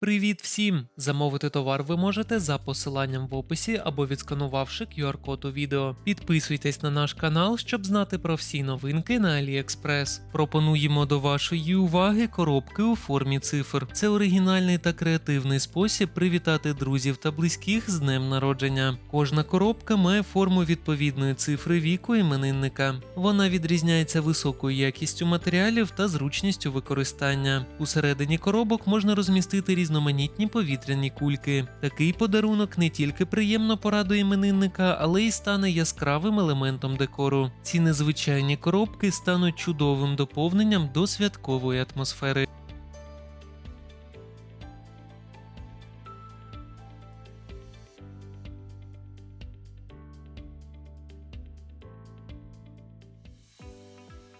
Привіт всім! Замовити товар ви можете за посиланням в описі або відсканувавши QR-код у відео. Підписуйтесь на наш канал, щоб знати про всі новинки на AliExpress. Пропонуємо до вашої уваги коробки у формі цифр. Це оригінальний та креативний спосіб привітати друзів та близьких з днем народження. Кожна коробка має форму відповідної цифри віку іменинника. Вона відрізняється високою якістю матеріалів та зручністю використання. Усередині коробок можна розмістити різноманітні повітряні кульки. Такий подарунок не тільки приємно порадує іменинника, але й стане яскравим елементом декору. Ці незвичайні коробки стануть чудовим доповненням до святкової атмосфери.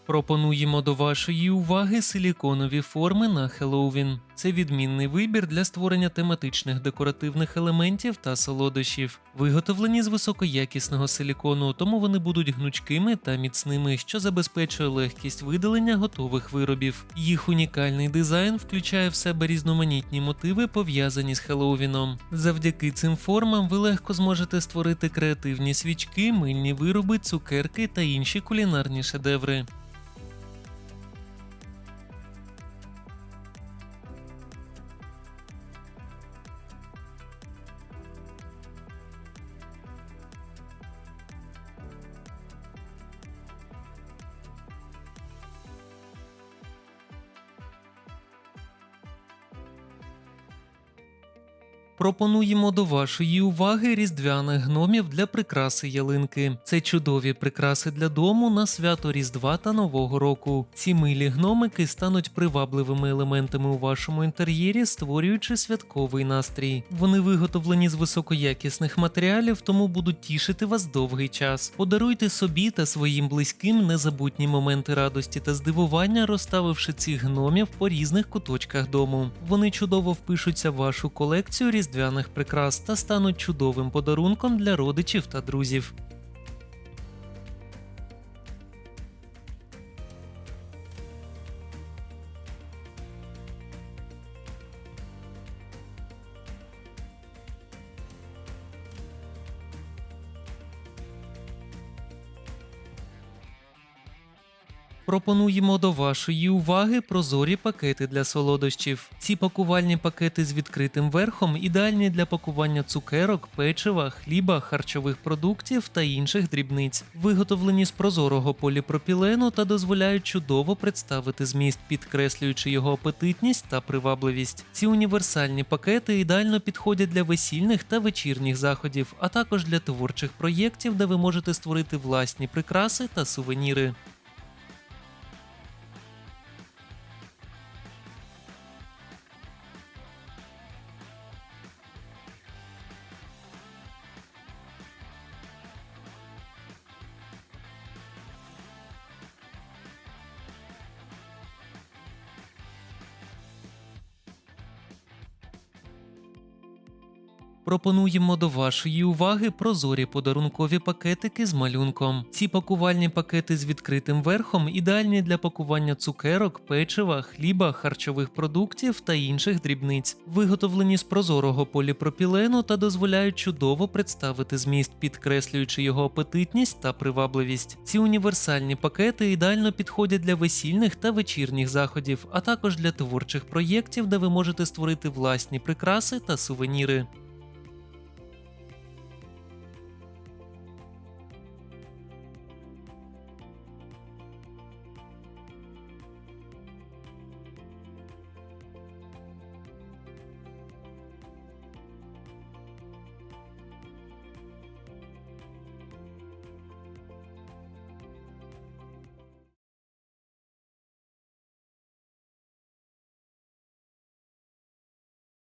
Пропонуємо до вашої уваги силіконові форми на Хеллоуін. Це відмінний вибір для створення тематичних декоративних елементів та солодощів. Виготовлені з високоякісного силікону, тому вони будуть гнучкими та міцними, що забезпечує легкість видалення готових виробів. Їх унікальний дизайн включає в себе різноманітні мотиви, пов'язані з Хеллоуіном. Завдяки цим формам ви легко зможете створити креативні свічки, мильні вироби, цукерки та інші кулінарні шедеври. Пропонуємо до вашої уваги різдвяних гномів для прикраси ялинки. Це чудові прикраси для дому на свято Різдва та Нового року. Ці милі гномики стануть привабливими елементами у вашому інтер'єрі, створюючи святковий настрій. Вони виготовлені з високоякісних матеріалів, тому будуть тішити вас довгий час. Подаруйте собі та своїм близьким незабутні моменти радості та здивування, розставивши цих гномів по різних куточках дому. Вони чудово впишуться в вашу колекцію різдвяних прикрас та стануть чудовим подарунком для родичів та друзів. Пропонуємо до вашої уваги прозорі пакети для солодощів. Ці пакувальні пакети з відкритим верхом ідеальні для пакування цукерок, печива, хліба, харчових продуктів та інших дрібниць. Виготовлені з прозорого поліпропілену та дозволяють чудово представити зміст, підкреслюючи його апетитність та привабливість. Ці універсальні пакети ідеально підходять для весільних та вечірніх заходів, а також для творчих проєктів, де ви можете створити власні прикраси та сувеніри. Пропонуємо до вашої уваги прозорі подарункові пакетики з малюнком. Ці пакувальні пакети з відкритим верхом ідеальні для пакування цукерок, печива, хліба, харчових продуктів та інших дрібниць. Виготовлені з прозорого поліпропілену та дозволяють чудово представити зміст, підкреслюючи його апетитність та привабливість. Ці універсальні пакети ідеально підходять для весільних та вечірніх заходів, а також для творчих проєктів, де ви можете створити власні прикраси та сувеніри.